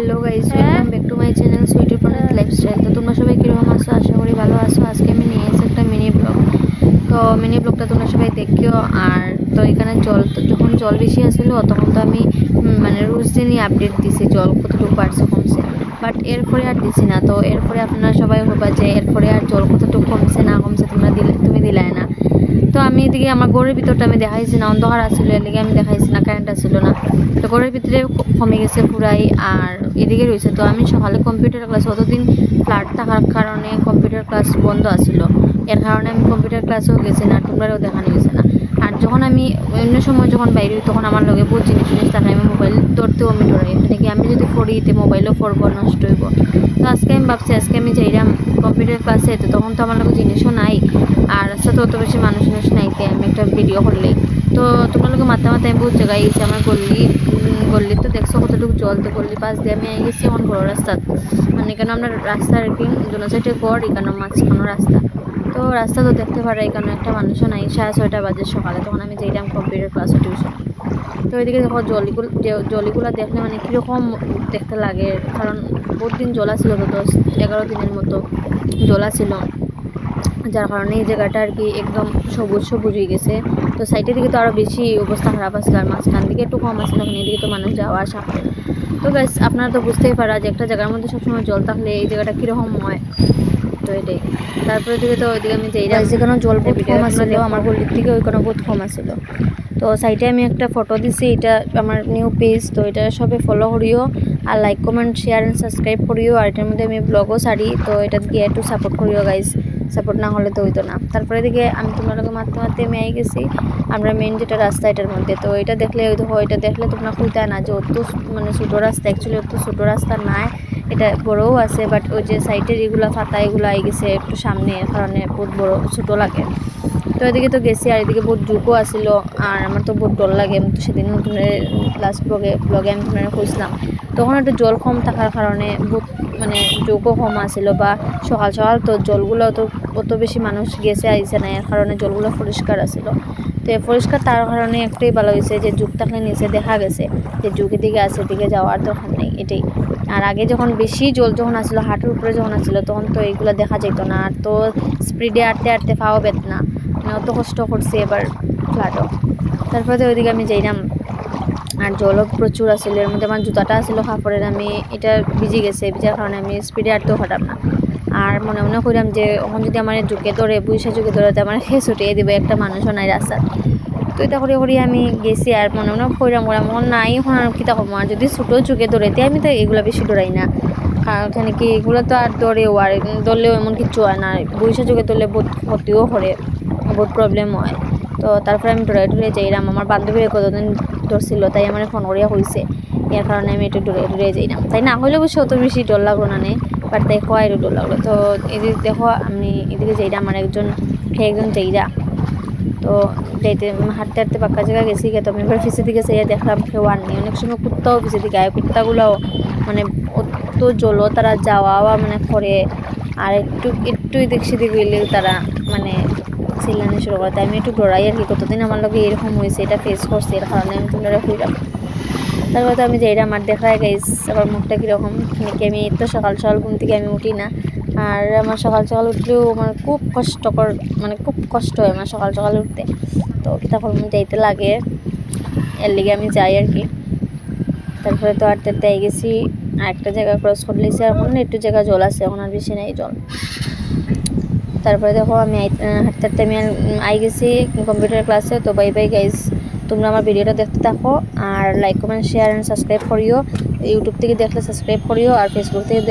Hello guys welcome back to my channel Sweety পনেট lifestyle তো তোমরা সবাই কীরকম আছো? আশা করি ভালো আছো। আজকে আমি নিয়ে এসে একটা মিনি ব্লগ তো মিনি ব্লগটা তোমরা সবাই দেখিও। আর তো এখানে জল তো যখন জল বেশি আসছিল তখন তো আমি মানে রোজ দিনই আপডেট দিছি জল কতটুকু বাড়ছে, কমছে। বাট এরপরে আর দিছি না। তো এরপরে আপনারা সবাই ভাবা যে এরপরে আর জল কতটুকু কমছে, না কমছে, তোমরা দিলে তুমি দিলাই না। তো আমি এদিকে আমার ঘরের ভিতরটা আমি দেখাইছি না, অন্ধকার আসছিল এদিকে আমি দেখাইছি না কারেন্ট আসছিল না। তো ঘরের ভিতরে কমে গেছে পুরাই, আর এদিকে রয়েছে, তো আমি সকালে কম্পিউটার ক্লাস অতদিন ফ্লাট থাকার কারণে কম্পিউটার ক্লাস বন্ধ আছিল। এর কারণে আমি কম্পিউটার ক্লাসেও গেছি না তোমরাও দেখানো গেছে না। যখন আমি অন্য সময় যখন বাইরে হই, তখন আমার লগে বহুত জিনিস জিনিস থাকে। আমি মোবাইল ধরতেও আমি ডরাই। মানে কি, আমি যদি ফড়ি তে মোবাইলও ফড়বো নষ্ট হইব। তো আজকে আমি ভাবছি, আজকে আমি যাইলাম কম্পিউটার ক্লাসে তো তখন তো আমার লগে জিনিসও নাই। আর রাস্তাতে অত বেশি মানুষ মানুষ নাইতে আমি একটা ভিডিও করলে তো তোমালোকে মাথা মাথায় আমি বহুত জায়গায় গেছি আমার গল্লি গল্লি তো দেখছ কতটুকু জল, তো গল্লি পাশ দিয়ে আমি আই গেছি এখন বড় রাস্তা মানে এখানে আমরা রাস্তার কি দুনো গড় এখানে মাঝখানো রাস্তা। তো রাস্তা তো দেখতে পারে এখানে একটা মানুষও নাই। সাড়ে ছয়টা বাজে সকালে, তখন আমি যেইটাম কম্পিউটার ক্লাসে টিউশন তো এদিকে দেখো জলিগুলো জলিগুলো দেখলে মানে কীরকম দেখতে লাগে, কারণ বহুত দিন জলা ছিল তো, দশ এগারো দিনের মতো জলা ছিল। যার কারণে এই জায়গাটা আর কি একদম সবুজ সবুজ হয়ে গেছে। তো সাইডের দিকে তো আরও বেশি অবস্থা খারাপ আসছিল আর মাঝখান দিকে একটু কম আসছিল ওখানে এদিকে তো মানুষ যাওয়া আসা তো গাইস আপনারা তো বুঝতেই পারা যে একটা জায়গার মধ্যে সবসময় জল থাকলে এই জায়গাটা কীরকম হয়। তো এটাই তারপরে দিকে তো ওইদিকে আমি যেই যেখানে জল বহুত কম আসছিল আমার গলির থেকে ওইখানে বহুত কম আসছিল তো সাইডে আমি একটা ফটো দিছি এটা আমার নিউ পেজ তো এটা সবে ফলো করিও আর like comment share and subscribe করিও। আর এটার মধ্যে আমি ব্লগও ছাড়ি তো এটা গিয়ে একটু সাপোর্ট করিও গাইস সাপোর্ট না হলে তো হইতো না। তারপরে দিকে আমি তোমালোকে মারতে মারতে আমি আই গেছি আমরা মেন যেটা রাস্তা এটার মধ্যে। তো এটা দেখলে ওই দেখো এটা দেখলে তোমরা খুঁজতে না যে অত মানে ছোটো রাস্তা অ্যাকচুয়ালি অত ছোটো রাস্তা নাই। এটা বড়ও আছে বাট ওই যে সাইডের এগুলা ফাতা এগুলো আই গেছে একটু সামনে, কারণে বহুত বড়, ছোটো লাগে। তো এদিকে তো গেছি, আর এদিকে বহুত জুকও আসিল, আর আমার তো বহুত ডর লাগে। তো সেদিন লাস্ট ব্লগে ব্লগে আমি তোমার খুঁজলাম তখন একটু জল কম থাকার কারণে বহুত মানে জোকও কম আসিল, বা সকাল সকাল তো জলগুলো তো অত বেশি মানুষ গেছে, আইছে না, এর কারণে জলগুলো পরিষ্কার আসিল। তো পরিষ্কার তার কারণে একটাই ভালো হয়েছে যে যুগ থাকলে নিচে দেখা গেছে, যে যুগের দিকে আছে দিকে যাওয়ার দরকার নেই, এটাই। আর আগে যখন বেশি জল যখন আসলো, হাঁটুর উপরে যখন আসলো, তখন তো এইগুলো দেখা যেত না। আর তো স্পিডে আটতে আটতে পাও বেত না। মানে অত কষ্ট করছে এবার ফ্লাটও। তারপরে তো ওইদিকে আমি যাইলাম। আর জলও প্রচুর আসছিল এর মধ্যে আমার জুতাটা আসছিল কাপড়ের। আমি এটা ভিজে গেছে। ভিজার কারণে আমি স্পিডে আটতেও পারতাম না। আর মনে মনে করলাম যে এখন যদি আমার ঝুঁকে ধরে বুঝে ঝুঁকে ধরে আমার খেয়ে ছুটিয়ে দিবে একটা মানুষও নাই রাস্তায়। তো এটা করে করে আমি গেছি আর মনে মনে কইরাম করাম মন নাই এখন আর কিতা করব আর যদি ছোটো ঝুঁকে ধরেতে আমি তো এগুলো বেশি ডরাই না। কারণ ওখানে কি এগুলো তো আর ধরেও আর ধরলেও এমন কিছু হয় না। বৈশা যুগে ধরলে বহুত ক্ষতিও করে বহুত প্রবলেম হয়। তো তারপরে আমি ডরে ডরে যাইলাম আমার বান্ধবীরা কতদিন ধরছিল তাই আমার ফোন করিয়া হয়েছে এর কারণে আমি একটু ডরে ডরে যাইলাম তাই না হলে অবশ্য অত বেশি ডর লাগল না নে? বাট দেখো আর ডর লাগল তো এদিকে দেখো আমি এদিকে যাইলাম আমার একজন একজন যাইরা তো যাইতে হাঁটতে হাঁটতে পাক্কা জায়গা গেছি গে তো আমি এবার পিছের দিকে যাইয়া দেখলাম কেউ আর নেই। অনেক সময় কুত্তাও পিছের দিকে আয়, কুত্তাগুলোও মানে অত জলও তারা যাওয়া আওয়া মানে করে। আর একটু একটু এদিক সেদিক তারা মানে চিল্লানি শুরু করে। তাই আমি একটু ডরাই আর কি, কতদিন আমার লোকে এরকম হয়েছে, এটা ফেস করছে, এর কারণে আমি তোমরা হইলাম। তারপর তো আমি যাইরা আমার দেখায় গাইস আবার মুখটা কীরকম? নাকি আমি তো সকাল সকাল ঘুম থেকে আমি উঠি না। আর আমার সকাল সকাল উঠলেও আমার খুব কষ্টকর মানে খুব কষ্ট হয় আমার সকাল সকাল উঠতে। তো করব যাইতে লাগে। এর লিগে আমি যাই আর কি। তারপরে তো আটতে আই গেছি। আর একটা জায়গা ক্রস করে লিছি আর এখন একটু জায়গা জল আছে এখন আর বেশি নেই জল। তারপরে দেখো আমি হাঁটতে হাঁটতে আমি আর, আই গেছি কম্পিউটার ক্লাসে তো বাই বাই গাইজ তোমরা আমার ভিডিওটা দেখতে থাকো আর like comment share and subscribe করিও। ইউটিউব থেকে দেখলে সাবস্ক্রাইব করিও আর ফেসবুক থেকে